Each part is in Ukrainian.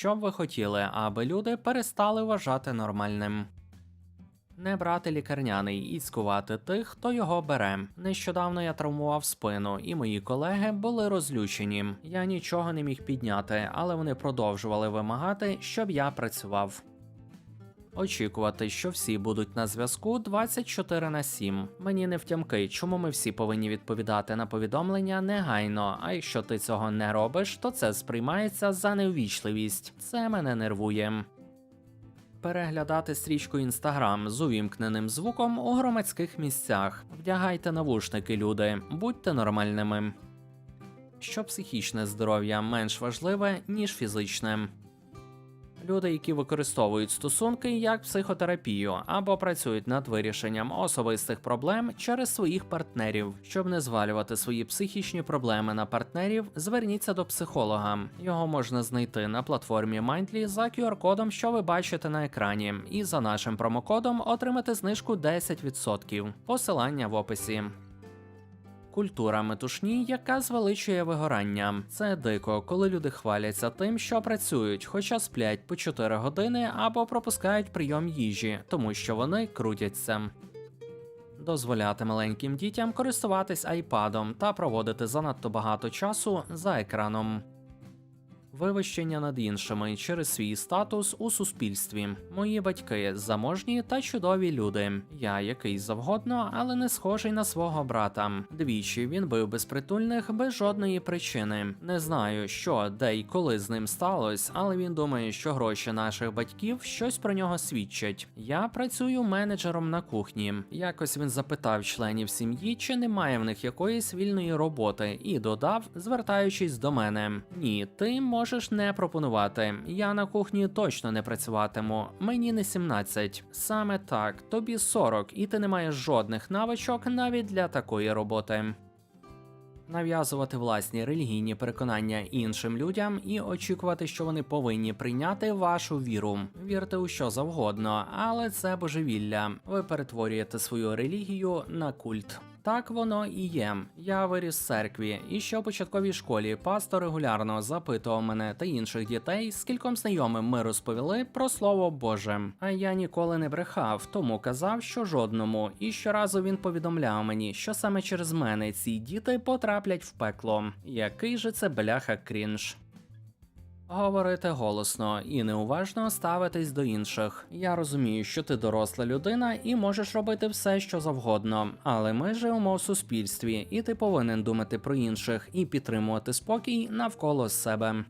що б ви хотіли, аби люди перестали вважати нормальним. Не брати лікарняний і цькувати тих, хто його бере. Нещодавно я травмував спину, і мої колеги були розлючені. Я нічого не міг підняти, але вони продовжували вимагати, щоб я працював. Очікувати, що всі будуть на зв'язку 24 на 7. Мені не втямки, чому ми всі повинні відповідати на повідомлення негайно. А якщо ти цього не робиш, то це сприймається за неввічливість. Це мене нервує. Переглядати стрічку Інстаграм з увімкненим звуком у громадських місцях. Вдягайте навушники, люди, будьте нормальними. Що психічне здоров'я менш важливе, ніж фізичне. Люди, які використовують стосунки як психотерапію або працюють над вирішенням особистих проблем через своїх партнерів. Щоб не звалювати свої психічні проблеми на партнерів, зверніться до психолога. Його можна знайти на платформі Mindly за QR-кодом, що ви бачите на екрані, і за нашим промокодом отримати знижку 10%. Посилання в описі. Культура метушні, яка звеличує вигорання. Це дико, коли люди хваляться тим, що працюють, хоча сплять по 4 години або пропускають прийом їжі, тому що вони крутяться. Дозволяти маленьким дітям користуватись айпадом та проводити занадто багато часу за екраном. Вивищення над іншими через свій статус у суспільстві. Мої батьки заможні та чудові люди. Я який завгодно, але не схожий на свого брата. Двічі він бив безпритульних без жодної причини. Не знаю, що, де й коли з ним сталося, але він думає, що гроші наших батьків щось про нього свідчать. Я працюю менеджером на кухні. Якось він запитав членів сім'ї, чи немає в них якоїсь вільної роботи, і додав, звертаючись до мене: Ні, ти можеш не пропонувати. Я на кухні точно не працюватиму. Мені не 17. Саме так, тобі 40, і ти не маєш жодних навичок навіть для такої роботи. Нав'язувати власні релігійні переконання іншим людям і очікувати, що вони повинні прийняти вашу віру. Вірте у що завгодно, але це божевілля. Ви перетворюєте свою релігію на культ. Так воно і є. Я виріс в церкві, і ще в початковій школі пастор регулярно запитував мене та інших дітей, скільком знайомим ми розповіли про слово Боже. А я ніколи не брехав, тому казав, що жодному. І щоразу він повідомляв мені, що саме через мене ці діти потраплять в пекло. Який же це бляха крінж. Говорити голосно і неуважно ставитись до інших. Я розумію, що ти доросла людина і можеш робити все, що завгодно, але ми живемо в суспільстві, і ти повинен думати про інших і підтримувати спокій навколо себе.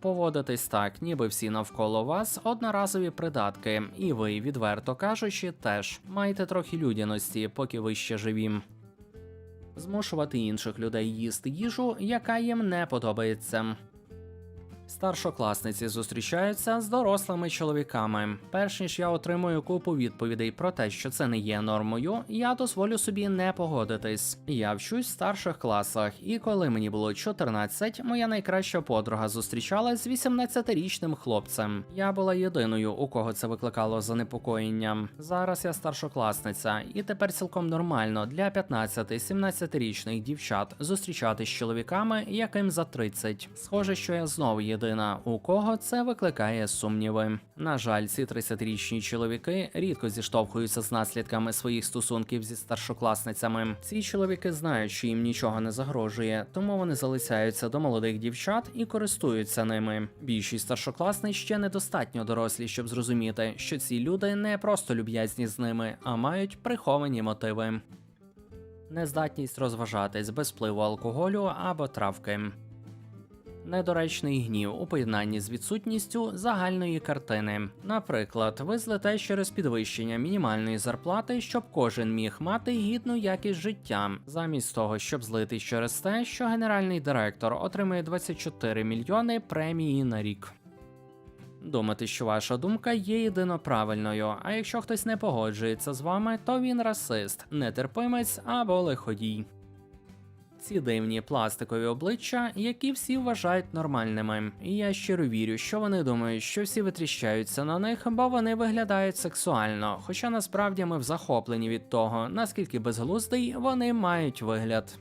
Поводитись так, ніби всі навколо вас одноразові придатки, і ви, відверто кажучи, теж маєте трохи людяності, поки ви ще живі. Змушувати інших людей їсти їжу, яка їм не подобається. Старшокласниці зустрічаються з дорослими чоловіками. Перш ніж я отримую купу відповідей про те, що це не є нормою, я дозволю собі не погодитись. Я вчусь в старших класах, і коли мені було 14, моя найкраща подруга зустрічалась з 18-річним хлопцем. Я була єдиною, у кого це викликало занепокоєння. Зараз я старшокласниця, і тепер цілком нормально для 15-17-річних дівчат зустрічатись з чоловіками, яким за 30. Схоже, що я знову єдина, у кого це викликає сумніви. На жаль, ці 30-річні чоловіки рідко зіштовхуються з наслідками своїх стосунків зі старшокласницями. Ці чоловіки знають, що їм нічого не загрожує, тому вони залицяються до молодих дівчат і користуються ними. Більшість старшокласниць ще недостатньо дорослі, щоб зрозуміти, що ці люди не просто люб'язні з ними, а мають приховані мотиви. Нездатність розважатись без впливу алкоголю або травки. Недоречний гнів у поєднанні з відсутністю загальної картини. Наприклад, ви злете через підвищення мінімальної зарплати, щоб кожен міг мати гідну якість життя, замість того, щоб злитись через те, що генеральний директор отримує 24 мільйони премії на рік. Думати, що ваша думка є єдино правильною, а якщо хтось не погоджується з вами, то він расист, нетерпимець або лиходій. Ці дивні пластикові обличчя, які всі вважають нормальними. І я щиро вірю, що вони думають, що всі витріщаються на них, бо вони виглядають сексуально. Хоча насправді ми в захоплені від того, наскільки безглуздий вони мають вигляд.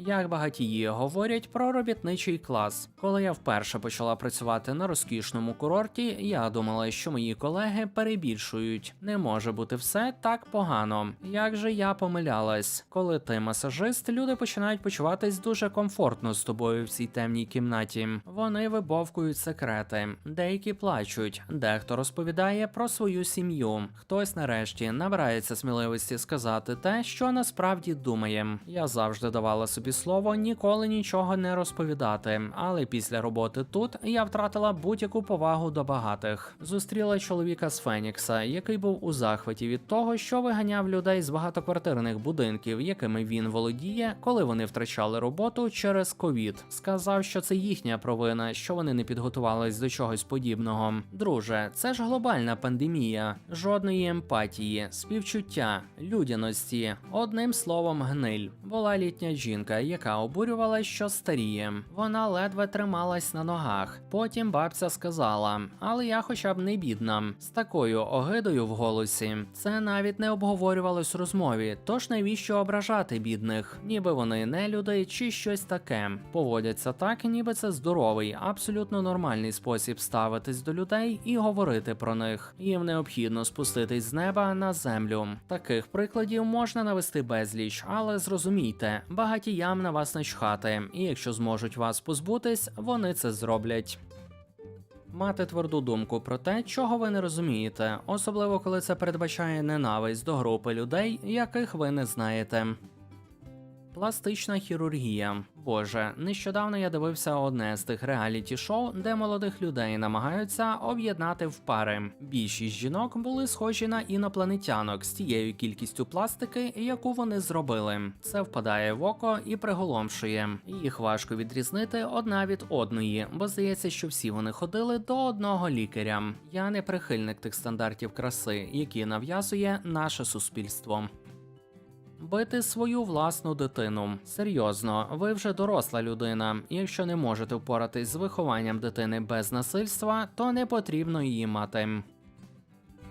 Як багатії говорять про робітничий клас. Коли я вперше почала працювати на розкішному курорті, я думала, що мої колеги перебільшують. Не може бути все так погано. Як же я помилялась, коли ти масажист, люди починають почуватись дуже комфортно з тобою в цій темній кімнаті. Вони вибовкують секрети, деякі плачуть, дехто розповідає про свою сім'ю. Хтось нарешті набирається сміливості сказати те, що насправді думає. Я завжди давала собі слово ніколи нічого не розповідати, але після роботи тут я втратила будь-яку повагу до багатих. Зустріла чоловіка з Фенікса, який був у захваті від того, що виганяв людей з багатоквартирних будинків, якими він володіє, коли вони втрачали роботу через ковід. Сказав, що це їхня провина, що вони не підготувались до чогось подібного. Друже, це ж глобальна пандемія, жодної емпатії, співчуття, людяності. Одним словом, гниль. Була літня жінка, яка обурювала, що старіє. Вона ледве трималась на ногах. Потім бабця сказала: Але я хоча б не бідна. З такою огидою в голосі. Це навіть не обговорювалось в розмові. Тож навіщо ображати бідних? Ніби вони не люди чи щось таке. Поводяться так, ніби це здоровий, абсолютно нормальний спосіб ставитись до людей і говорити про них. Їм необхідно спуститись з неба на землю. Таких прикладів можна навести безліч, але зрозумійте, багатіям на вас начхати, і якщо зможуть вас позбутись, вони це зроблять. Мати тверду думку про те, чого ви не розумієте, особливо коли це передбачає ненависть до групи людей, яких ви не знаєте. Пластична хірургія. Боже, нещодавно я дивився одне з тих реаліті шоу, де молодих людей намагаються об'єднати в пари. Більшість жінок були схожі на інопланетянок з тією кількістю пластики, яку вони зробили. Це впадає в око і приголомшує. Їх важко відрізнити одна від одної, бо здається, що всі вони ходили до одного лікаря. Я не прихильник тих стандартів краси, які нав'язує наше суспільство. Бити свою власну дитину. Серйозно, ви вже доросла людина. Якщо не можете впоратись з вихованням дитини без насильства, то не потрібно її мати.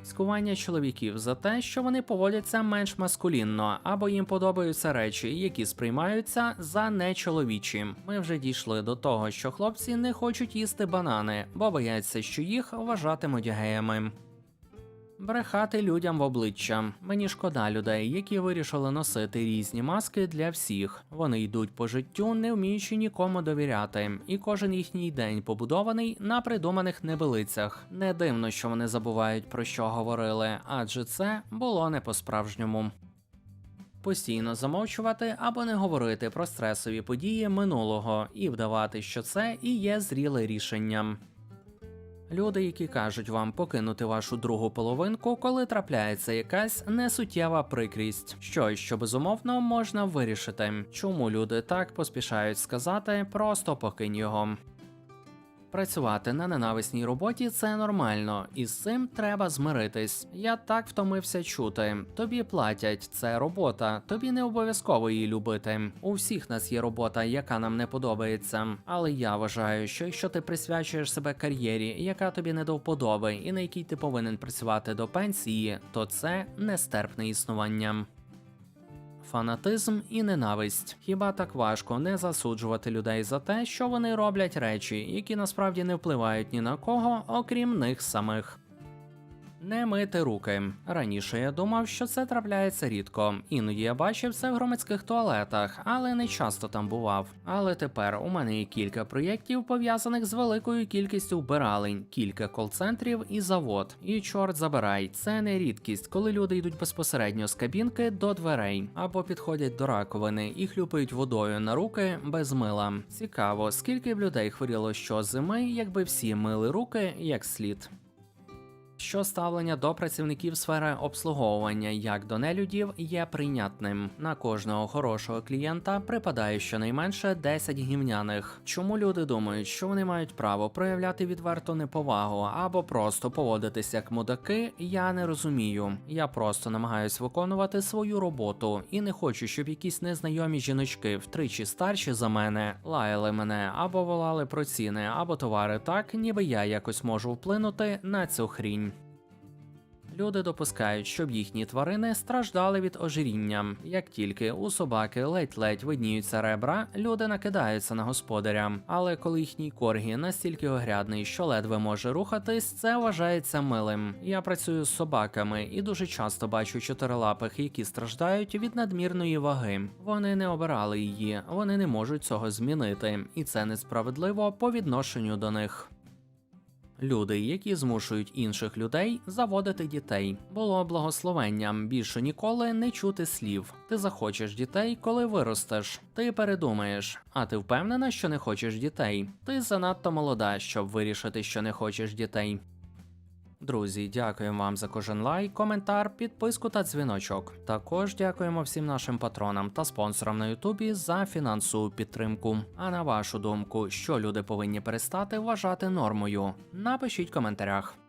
Скування чоловіків за те, що вони поводяться менш маскулінно, або їм подобаються речі, які сприймаються за нечоловічі. Ми вже дійшли до того, що хлопці не хочуть їсти банани, бо бояться, що їх вважатимуть геями. Брехати людям в обличчя. Мені шкода людей, які вирішили носити різні маски для всіх. Вони йдуть по життю, не вміючи нікому довіряти, і кожен їхній день побудований на придуманих небелицях. Не дивно, що вони забувають про що говорили, адже це було не по-справжньому. Постійно замовчувати або не говорити про стресові події минулого і вдавати, що це і є зріле рішення. Люди, які кажуть вам покинути вашу другу половинку, коли трапляється якась несуттєва прикрість, щось, що безумовно можна вирішити. Чому люди так поспішають сказати просто покинь його. Працювати на ненависній роботі це нормально, і з цим треба змиритись. Я так втомився чути. Тобі платять, це робота, тобі не обов'язково її любити. У всіх нас є робота, яка нам не подобається. Але я вважаю, що якщо ти присвячуєш себе кар'єрі, яка тобі не до вподоби, і на якій ти повинен працювати до пенсії, то це нестерпне існування. Фанатизм і ненависть. Хіба так важко не засуджувати людей за те, що вони роблять речі, які насправді не впливають ні на кого, окрім них самих. Не мити руки. Раніше я думав, що це трапляється рідко. Іноді я бачив це в громадських туалетах, але не часто там бував. Але тепер у мене є кілька проєктів, пов'язаних з великою кількістю вбиралень, кілька кол-центрів і завод. І чорт забирай, це не рідкість, коли люди йдуть безпосередньо з кабінки до дверей або підходять до раковини і хлюпають водою на руки без мила. Цікаво, скільки б людей хворіло щозими, якби всі мили руки як слід що ставлення до працівників сфери обслуговування як до нелюдів є прийнятним. На кожного хорошого клієнта припадає щонайменше 10 гівняних. Чому люди думають, що вони мають право проявляти відверту неповагу або просто поводитися як мудаки? Я не розумію. Я просто намагаюсь виконувати свою роботу і не хочу, щоб якісь незнайомі жіночки втричі старші за мене лаяли мене або волали про ціни, або товари так, ніби я якось можу вплинути на цю хрінь. Люди допускають, щоб їхні тварини страждали від ожиріння. Як тільки у собаки ледь-ледь видніються ребра, люди накидаються на господаря. Але коли їхній коргі настільки огрядний, що ледве може рухатись, це вважається милим. Я працюю з собаками і дуже часто бачу чотирилапих, які страждають від надмірної ваги. Вони не обирали її, вони не можуть цього змінити, і це несправедливо по відношенню до них. Люди, які змушують інших людей заводити дітей, було благословенням більше ніколи не чути слів. Ти захочеш дітей, коли виростеш. Ти передумаєш, а ти впевнена, що не хочеш дітей. Ти занадто молода, щоб вирішити, що не хочеш дітей. Друзі, дякуємо вам за кожен лайк, коментар, підписку та дзвіночок. Також дякуємо всім нашим патронам та спонсорам на Ютубі за фінансову підтримку. А на вашу думку, що люди повинні перестати вважати нормою? Напишіть в коментарях.